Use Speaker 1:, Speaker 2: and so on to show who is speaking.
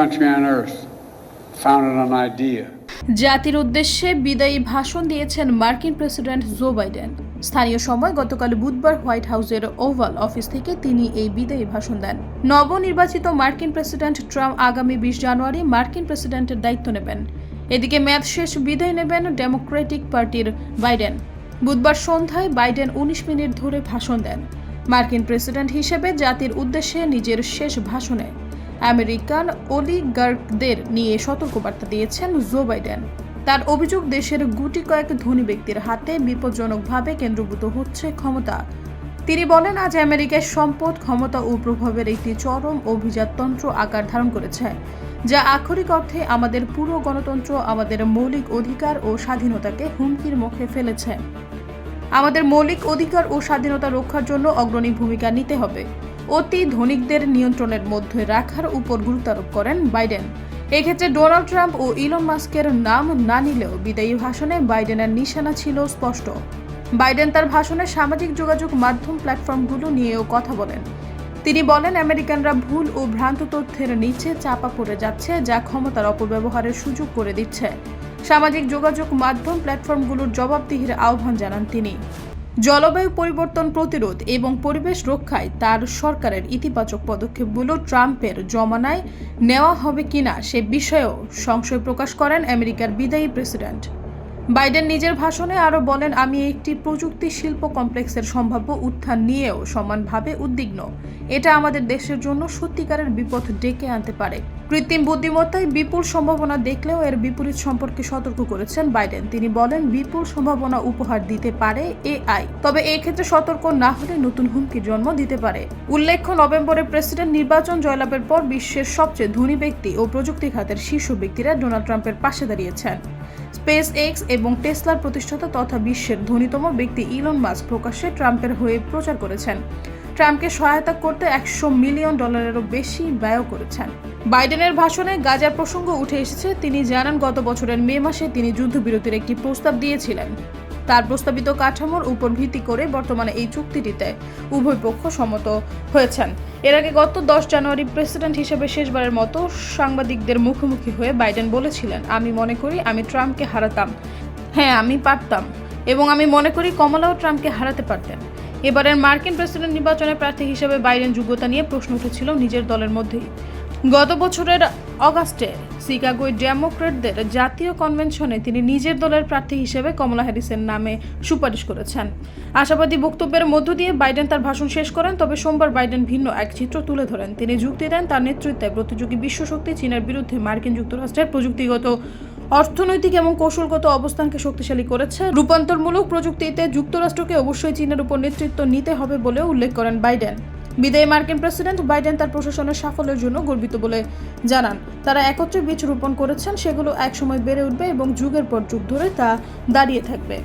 Speaker 1: country on earth founded on idea.
Speaker 2: জাতির উদ্দেশ্যে বিদায়ী ভাষণ দিয়েছেন মার্কিন প্রেসিডেন্ট জো বাইডেন। স্থানীয় সময় গতকাল বুধবার হোয়াইট হাউসের ওভাল অফিস থেকে তিনি এই বিদায়ী ভাষণ দেন। নবনির্বাচিত মার্কিন প্রেসিডেন্ট ট্রাম্প আগামী বিশ জানুয়ারি মার্কিন প্রেসিডেন্টের দায়িত্ব নেবেন। এদিকে মেয়াদ শেষ বিদায় নেবেন ডেমোক্রেটিক পার্টির বাইডেন। বুধবার সন্ধ্যায় বাইডেন উনিশ মিনিট ধরে ভাষণ দেন। মার্কিন প্রেসিডেন্ট হিসেবে জাতির উদ্দেশ্যে নিজের শেষ ভাষণে আমেরিকান অলিগার্কদের নিয়ে সতর্কবার্তা দিয়েছেন জো বাইডেন। তার অভিযোগ, দেশের গুটি কয়েক ধনী ব্যক্তির হাতে বিপজ্জনকভাবে কেন্দ্রভূত হচ্ছে ক্ষমতা। তিনি বলেন, আজ আমেরিকার সম্পদ, ক্ষমতা ও প্রভাবের একটি চরম অভিজাততন্ত্র আকার ধারণ করেছে, যা আক্ষরিক অর্থে আমাদের পুরো গণতন্ত্র, আমাদের মৌলিক অধিকার ও স্বাধীনতাকে হুমকির মুখে ফেলেছে। আমাদের মৌলিক অধিকার ও স্বাধীনতা রক্ষার জন্য অগ্রণী ভূমিকা নিতে হবে। অতি ধনিকদের নিয়ন্ত্রণের মধ্যে রাখার উপর গুরুত্বারোপ করেন বাইডেন। এক্ষেত্রে ডোনাল্ড ট্রাম্প ও ইলন মাস্কের নাম না নিলেও বিদায়ী ভাষণে বাইডেনের নিশানা ছিল স্পষ্ট। বাইডেন তার ভাষণে সামাজিক যোগাযোগ মাধ্যম প্ল্যাটফর্মগুলো নিয়েও কথা বলেন। তিনি বলেন, আমেরিকানরা ভুল ও ভ্রান্ত তথ্যের নিচে চাপা পড়ে যাচ্ছে, যা ক্ষমতার অপব্যবহারের সুযোগ করে দিচ্ছে। সামাজিক যোগাযোগ মাধ্যম প্ল্যাটফর্মগুলোর জবাবদিহির আহ্বান জানান তিনি। জলবায়ু পরিবর্তন প্রতিরোধ এবং পরিবেশ রক্ষায় তার সরকারের ইতিবাচক পদক্ষেপগুলো ট্রাম্পের জমানায় নেওয়া হবে কিনা সে বিষয়েও সংশয় প্রকাশ করেন আমেরিকার বিদায়ী প্রেসিডেন্ট। বাইডেন নিজের ভাষণে আরও বলেন, আমি একটি প্রযুক্তি শিল্প কমপ্লেক্সের সম্ভাব্য উত্থান নিয়েও সমানভাবে উদ্বিগ্ন। এটা আমাদের দেশের জন্য সত্যিকারের বিপদ ডেকে আনতে পারে। কৃত্রিম বুদ্ধিমত্তায় বিপুল সম্ভাবনা দেখলেও এর বিপরীত সম্পর্কে সতর্ক করেছেন বাইডেন। তিনি বলেন, বিপুল সম্ভাবনা উপহার দিতে পারে এআই, তবে এই ক্ষেত্রে সতর্ক না হলে নতুন হুমকির জন্ম দিতে পারে। উল্লেখ্য, নভেম্বরে প্রেসিডেন্ট নির্বাচন জয়লাভের পর বিশ্বের সবচেয়ে ধনী ব্যক্তি ও প্রযুক্তি খাতের শীর্ষ ব্যক্তিরা ডোনাল্ড ট্রাম্পের পাশে দাঁড়িয়েছেন। স্পেস এক্স এবং টেসলার প্রতিষ্ঠাতা তথা বিশ্বের ধনীতম ব্যক্তি ইলন মাস্ক প্রকাশ্যে ট্রাম্পের হয়ে প্রচার করেছেন। ট্রাম্পকে সহায়তা করতে একশো মিলিয়ন ডলারেরও বেশি ব্যয় করেছেন। বাইডেনের ভাষণে গাজার প্রসঙ্গ উঠে এসেছে। তিনি জানান, গত বছরের মে মাসে তিনি যুদ্ধবিরতির একটি প্রস্তাব দিয়েছিলেন। তার প্রস্তাবিত কাঠামোর উপর ভিত্তি করে বর্তমানে এই চুক্তিটিতে উভয় পক্ষ সম্মত হয়েছেন। এর আগে গত দশ জানুয়ারি প্রেসিডেন্ট হিসেবে শেষবারের মতো সাংবাদিকদের মুখোমুখি হয়ে বাইডেন বলেছিলেন, আমি মনে করি আমি ট্রাম্পকে হারাতাম। হ্যাঁ আমি পারতাম এবং আমি মনে করি কমলাও ট্রাম্পকে হারাতে পারতেন। এবারের মার্কিন প্রেসিডেন্ট নির্বাচনে প্রার্থী হিসেবে বাইডেন যোগ্যতা নিয়ে প্রশ্ন উঠেছিল নিজের দলের মধ্যেই। গত বছরের অগাস্টে শিকাগোয় ডেমোক্রেটদের জাতীয় কনভেনশনে তিনি নিজের দলের প্রার্থী হিসেবে কমলা হ্যারিসের নামে সুপারিশ করেছেন। আশাবাদী বক্তব্যের মধ্য দিয়ে বাইডেন তার ভাষণ শেষ করেন, তবে সোমবার বাইডেন ভিন্ন এক চিত্র তুলে ধরেন। তিনি যুক্তি দেন তার নেতৃত্বে প্রতিযোগী বিশ্বশক্তি চীনের বিরুদ্ধে মার্কিন যুক্তরাষ্ট্রের প্রযুক্তিগত, অর্থনৈতিক এবং কৌশলগত অবস্থানকে শক্তিশালী করেছে। রূপান্তরমূলক প্রযুক্তিতে যুক্তরাষ্ট্রকে অবশ্যই চীনের উপর নেতৃত্ব নিতে হবে বলে উল্লেখ করেন বাইডেন। বিদায়ী মার্কিন প্রেসিডেন্ট বাইডেন তার প্রশাসনের সাফল্যের জন্য গর্বিত বলে জানান। তারা একত্রে বীজ রোপণ করেছেন, সেগুলো একসময় বেড়ে উঠবে এবং যুগের পর যুগ ধরে তা দাঁড়িয়ে থাকবে।